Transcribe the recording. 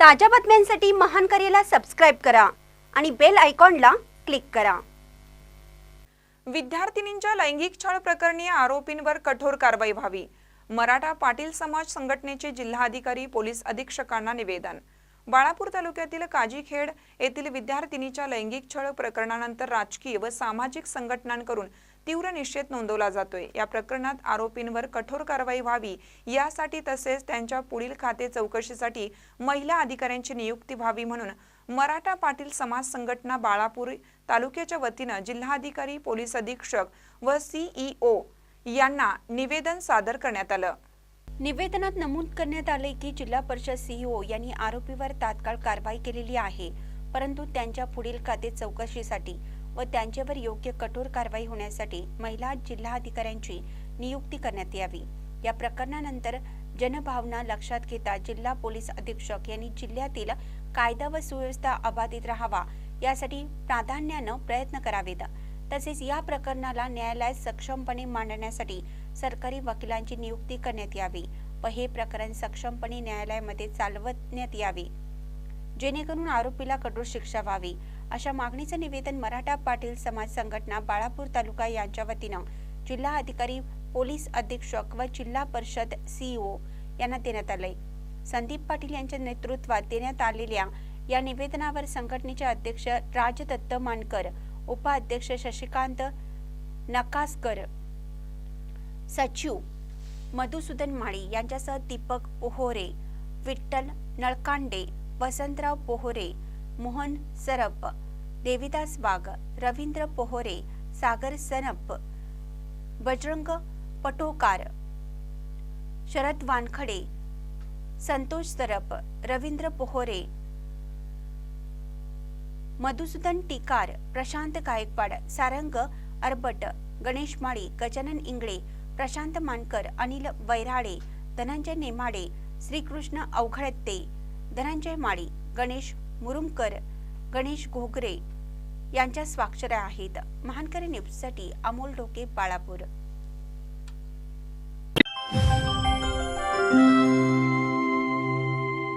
ताज्या बातम्यांसाठी महान करेला सबस्क्राईब करा आणि बेल आयकॉनला क्लिक करा. विद्यार्थिनींच्या लैंगिक छळ प्रकरणी आरोपींवर कठोर कारवाई व्हावी. मराठा पाटील समाज संघटनेचे जिल्हाधिकारी पोलीस अधीक्षकांना निवेदन. बाळापूर तालुक्यातील काजीखेड येथील विद्यार्थिनीच्या लैंगिक छळ प्रकरणानंतर राजकीय व सामाजिक संघटनांकडून तीव्र निषेध नोंदवला जातोय. या प्रकरणात आरोपींवर कठोर कारवाई व्हावी यासाठी तसेच त्यांच्या पुढील खाते चौकशीसाठी महिला अधिकाऱ्यांची नियुक्ती व्हावी म्हणून मराठा पाटील समाज संघटना बाळापूर तालुक्याच्या वतीनं जिल्हाधिकारी पोलीस अधीक्षक व सीईओ यांना निवेदन सादर करण्यात आलं. निवेदनात नमूद करण्यात आले की जिल्हा परिषद सीईओ यांनी आरोपीवर तात्काळ कारवाई केलेली आहे परंतु त्यांच्या पुढील खाते चौकशीसाठी व त्यांच्यावर योग्य कठोर कारवाई होण्यासाठी महिला जिल्हाधिकाऱ्यांची नियुक्ती करण्यात यावी. या प्रकरणानंतर जनभावना लक्षात घेता जिल्हा पोलीस अधीक्षक यांनी जिल्ह्यातील कायदा व सुव्यवस्था अबाधित राहावा यासाठी प्राधान्यानं प्रयत्न करावेत. तसेच या प्रकरणाला न्यायालयात सक्षमपणे मांडण्यासाठी सरकारी वकिलांची नियुक्ती करण्यात यावी व हे प्रकरण सक्षमपणे न्यायालयामध्ये चालवण्यात यावे. जेणेकरून आरोपीला कठोर शिक्षा व्हावी. अशा मागणीचं निवेदन मराठा पाटील समाज संघटना बाळापूर तालुका यांच्या वतीनं जिल्हा अधिकारी पोलीस अधीक्षक व जिल्हा परिषद सीईओ यांना देण्यात आलंय. संदीप पाटील यांच्या नेतृत्वात देण्यात आलेल्या या निवेदनावर संघटनेचे अध्यक्ष राजदत्त मानकर उपाध्यक्ष शशिकांत नकासकर सचिव मधुसूदन माळी यांच्यासह दीपक पोहोरे विठ्ठल नळकांडे वसंतराव पोहोरे मोहन सरप देविदास वाघ रवींद्र पोहोरे सागर सनप बजरंग पटोकार शरद वानखडे संतोष सरप रवींद्र पोहोरे मधुसूदन टिकार प्रशांत गायकवाड सारंग अरबट गणेश माळी गजानन इंगळे प्रशांत मानकर अनिल वैराळे धनंजय नेमाडे श्रीकृष्ण अवघडते धनंजय माळी गणेश मुरुमकर गणेश घोगरे यांच्या स्वाक्षऱ्या आहेत. महानकरी न्यूजसाठी अमोल डोके बाळापूर.